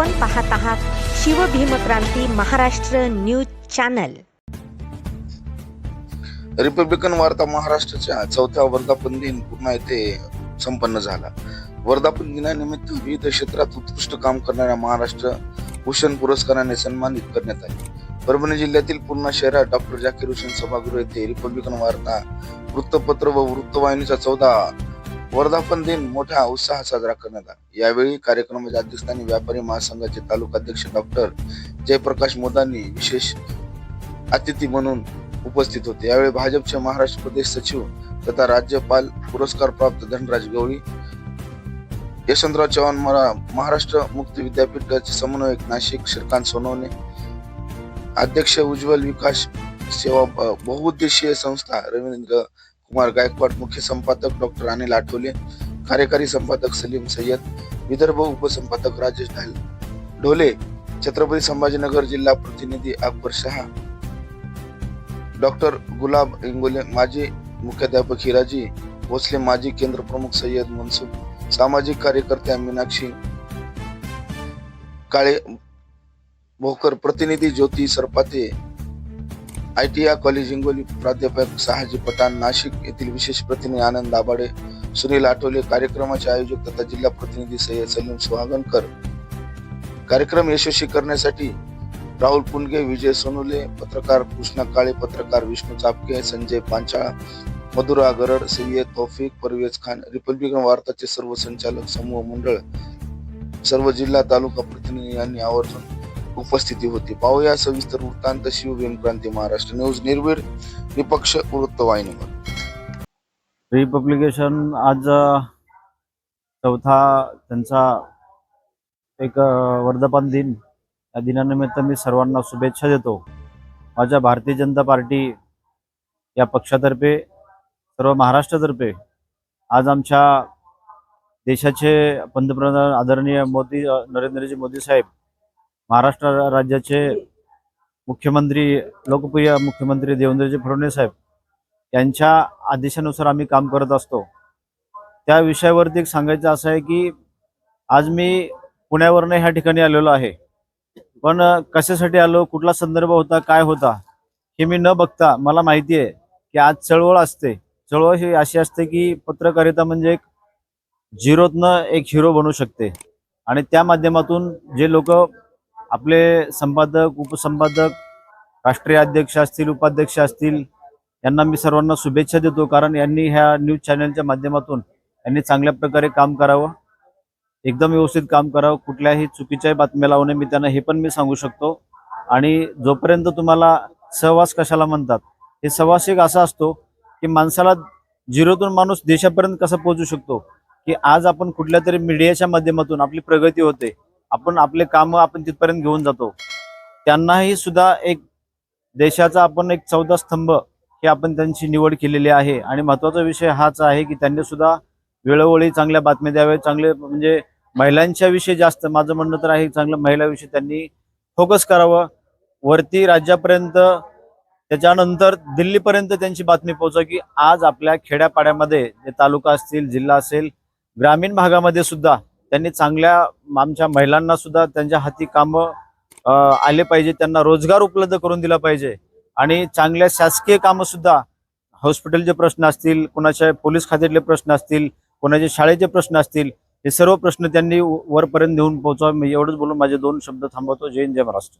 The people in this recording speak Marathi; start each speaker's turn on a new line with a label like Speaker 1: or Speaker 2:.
Speaker 1: आपण पाहत आहात Shivbhimkranti Maharashtra news channel.
Speaker 2: Republican Varta महाराष्ट्राच्या चौथ्या वर्धापन दिन पुन्हा येथे संपन्न झाला. वर्धापन दिनानिमित्त विविध क्षेत्रात उत्कृष्ट काम करणाऱ्या महाराष्ट्र भूषण पुरस्काराने सन्मानित करण्यात आले. परभणी जिल्ह्यातील पूर्णा शहरात डॉक्टर जाकीर हुसेन सभागृह येथे रिपब्लिकन वार्ता वृत्तपत्र व वृत्तवाहिनीचा चौदा वर्धापन दिन मोठ्या उत्साहात साजरा करण्यात आला. यावेळी कार्यक्रमाच्या अध्यक्षस्थानी व्यापारी महासंघाचे तालुकाध्यक्ष डॉक्टर जयप्रकाश मोदांनी विशेष अतिथी म्हणून उपस्थित होते. यावेळी भाजपचे महाराष्ट्र प्रदेश सचिव तथा राज्यपाल पुरस्कार प्राप्त धनराज गवळी यशवंतराव चव्हाण महाराष्ट्र मुक्त विद्यापीठाचे समन्वयक नाशिक श्रीकांत सोनवणे अध्यक्ष उज्ज्वल विकास सेवा बहुउद्देशीय संस्था रवींद्र कुमार गायकवाड मुख्य संपादक डॉक्टर अनिल आठवले कार्यकारी संपादक सलीम सय्यद विदर्भ उपसंपादक राजेश ढाल. ढोले छत्रपती संभाजीनगर जिल्हा प्रतिनिधी अकबर शहा. डॉक्टर गुलाब इंगोले माजी मुख्याध्यापक हिराजी भोसले माजी केंद्र प्रमुख सय्यद मनसुख सामाजिक कार्यकर्त्या मीनाक्षी काळे भोकर प्रतिनिधी Jyoti Sarpate I T I college Hingoli प्राध्यापक सहाजी पठाण नाशिक येथील विशेष प्रतिनिधी आनंद दाभाडे सुनील आठवले कार्यक्रमाचे आयोजक तथा जिल्हा प्रतिनिधी सय्यद सलीम सुहागनकर कार्यक्रम यशस्वी करण्यासाठी राहुल पुंडगे विजय सोनुले पत्रकार कृष्णा काळे पत्रकार विष्णू चापके संजय पांचाळा मधुरा गरड सय्यद तौफिक परवेज खान रिपब्लिकन वार्ताचे सर्व संचालक समूह मंडळ सर्व जिल्हा तालुका प्रतिनिधी यांनी आवर्जून उपस्थिती होती. पाहूया सविस्तर वृत्तांत शिवभीम क्रांती महाराष्ट्र न्यूज. निर्भीड निपक्ष वृत्तवाहिनीवर
Speaker 3: रिपब्लिकेशन आज चौथा त्यांचा एक वर्धापन दिन. या दिनानिमित्त मी सर्वांना शुभेच्छा देतो. माझ्या भारतीय जनता पार्टी या पक्षातर्फे सर्व महाराष्ट्रातर्फे आज आमच्या देशाचे पंतप्रधान आदरणीय मोदी नरेंद्रजी मोदी साहेब महाराष्ट्र राज्याचे मुख्यमंत्री लोकप्रिय मुख्यमंत्री देवेंद्रजी फडणवीस साहेब यांच्या आदेशानुसार आम्ही काम करत असतो. त्या विषयावरती एक सांगायचं असं आहे की आज मी पुण्यावरनं ह्या ठिकाणी आलेलो आहे. पण कशासाठी आलो कुठला संदर्भ होता काय होता हे मी न बघता मला माहिती आहे की आज चळवळ असते. चळवळ ही अशी असते की पत्रकारिता म्हणजे एक झिरोतनं एक हिरो बनू शकते. आणि त्या माध्यमातून जे लोक आपले संपादक उपसंपादक राष्ट्रीय अध्यक्ष असतील उपाध्यक्ष असतील यांना मी सर्वांना शुभेच्छा देतो. कारण यांनी ह्या न्यूज चॅनलच्या माध्यमातून यांनी चांगल्या प्रकारे काम करावं एकदम व्यवस्थित काम करावं. कुठल्याही चुकीच्या बातम्या लावू नये मी त्यांना हे पण मी सांगू शकतो. आणि जोपर्यंत तुम्हाला सहवास कशाला म्हणतात हे सहवास एक असा असतो की माणसाला झिरोतून माणूस देशापर्यंत कसा पोहोचू शकतो? की आज आपण कुठल्या तरी मीडियाच्या माध्यमातून आपली प्रगती होते आपण आपले काम आपण तिथपर्यंत घेऊन जातो. त्यांनाही सुद्धा एक देशाचा आपण एक चौदा स्तंभ हे आपण त्यांची निवड केलेली आहे. आणि महत्त्वाचा विषय हाच आहे की त्यांनी सुद्धा वेळोवेळी चांगल्या बातम्या द्याव्या चांगले म्हणजे महिलांच्या विषयी जास्त माझं म्हणणं तर आहे चांगलं महिलाविषयी त्यांनी फोकस करावं. वरती राज्यापर्यंत त्याच्यानंतर दिल्लीपर्यंत त्यांची बातमी पोहोचव की आज आपल्या खेड्यापाड्यामध्ये जे तालुका असतील जिल्हा असेल ग्रामीण भागामध्ये सुद्धा त्यांनी चांगल्या आमच्या महिलांना सुद्धा त्यांच्या हाती कामं आले पाहिजे. त्यांना रोजगार उपलब्ध करून दिला पाहिजे. आणि चांगल्या शासकीय कामं सुद्धा हॉस्पिटलचे प्रश्न असतील कोणाच्या पोलीस खात्यातले प्रश्न असतील कोणाचे शाळेचे प्रश्न असतील हे सर्व प्रश्न त्यांनी वरपर्यंत नेऊन पोहोचवा. मी एवढंच बोलून माझे दोन शब्द थांबवतो. जय हिंद जय महाराष्ट्र.